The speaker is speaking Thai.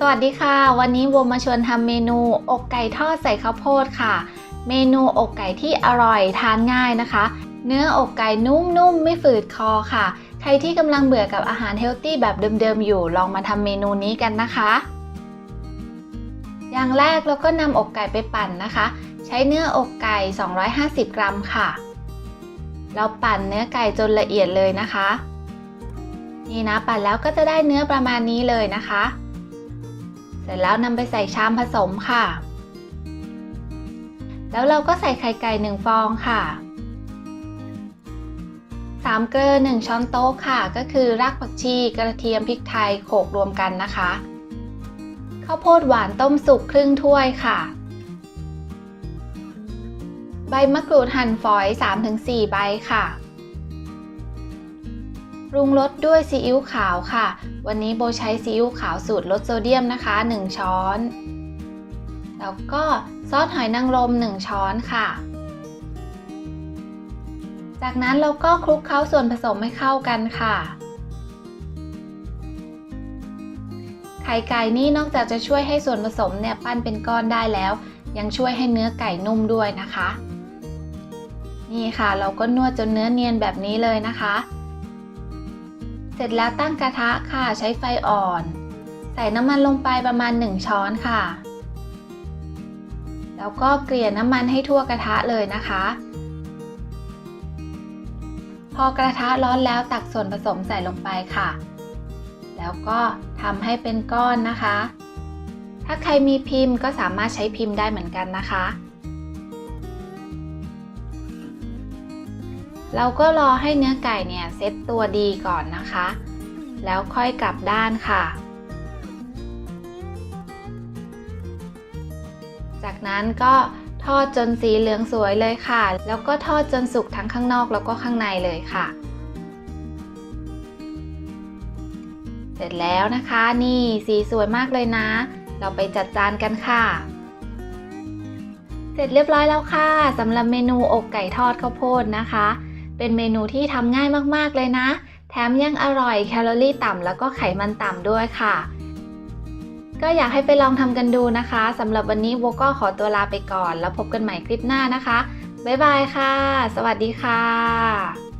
สวัสดีค่ะ วันนี้โวมาชวนทำเมนูอกไก่ทอดใส่ข้าวโพดค่ะ เมนูอกไก่ที่อร่อยทานง่ายนะคะ เนื้ออกไก่นุ่มๆ ไม่ฝืดคอค่ะ ใครที่กำลังเบื่อกับอาหารเฮลตี้แบบเดิมๆ อยู่ลองมาทำเมนูนี้กันนะคะ อย่างแรกเราก็นำอกไก่ไปปั่นนะคะ ใช้เนื้ออกไก่ 250 กรัมค่ะ เราปั่นเนื้อไก่จนละเอียดเลยนะคะ นี่นะปั่นแล้วก็จะได้เนื้อประมาณนี้เลยนะคะ เสร็จแล้วนำไปใส่ชามผสมค่ะ แล้วเราก็ใส่ไข่ไก่หนึ่งฟองค่ะสามเกลือหนึ่งช้อนโต๊ะค่ะ ก็คือรากผักชีกระเทียมพริกไทยโขลกรวมกันนะคะข้าวโพดหวานต้มสุกครึ่งถ้วยค่ะ ใบมะกรูดหั่นฝอย 3-4 ใบค่ะ ปรุงรสด้วยซีอิ๊วขาวค่ะ วันนี้โบใช้ซีอิ๊วขาวสูตรลดโซเดียมนะคะ 1 ช้อน แล้วก็ซอสหอยนางรม 1 ช้อนค่ะ จากนั้นเราก็คลุกเคล้าส่วนผสมให้เข้ากันค่ะ ไข่ไก่นี่นอกจากจะช่วยให้ส่วนผสมเนี่ยปั้นเป็นก้อนได้แล้ว ยังช่วยให้เนื้อไก่นุ่มด้วยนะคะ นี่ค่ะเราก็นวดจนเนื้อเนียนแบบนี้เลยนะคะ เสร็จแล้วตั้งกระทะค่ะใช้ไฟอ่อน ใส่น้ำมันลงไปประมาณ 1 ช้อนค่ะ แล้วก็เกลี่ยน้ำมันให้ทั่วกระทะเลยนะคะ พอกระทะร้อนแล้วตักส่วนผสมใส่ลงไปค่ะ แล้วก็ทำให้เป็นก้อนนะคะ ถ้าใครมีพิมพ์ก็สามารถใช้พิมพ์ได้เหมือนกันนะคะ เราก็รอให้เนื้อไก่เนี่ยเซ็ตตัวดีก่อนนะคะ แล้วค่อยกลับด้านค่ะ จากนั้นก็ทอดจนสีเหลืองสวยเลยค่ะ แล้วก็ทอดจนสุกทั้งข้างนอกแล้วก็ข้างในเลยค่ะ เสร็จแล้วนะคะนี่สีสวยมากเลยนะ เราไปจัดจานกันค่ะ เสร็จเรียบร้อยแล้วค่ะสำหรับเมนูอกไก่ทอดข้าวโพดนะคะ เป็นเมนูที่ทำง่ายมากๆเลยนะ แถมยังอร่อยแคลอรี่ต่ำแล้วก็ไขมันต่ำด้วยค่ะ ก็อยากให้ไปลองทำกันดูนะคะสำหรับวันนี้โวก็ขอตัวลาไปก่อน แล้วพบกันใหม่คลิปหน้านะคะ บ๊ายบายค่ะ สวัสดีค่ะ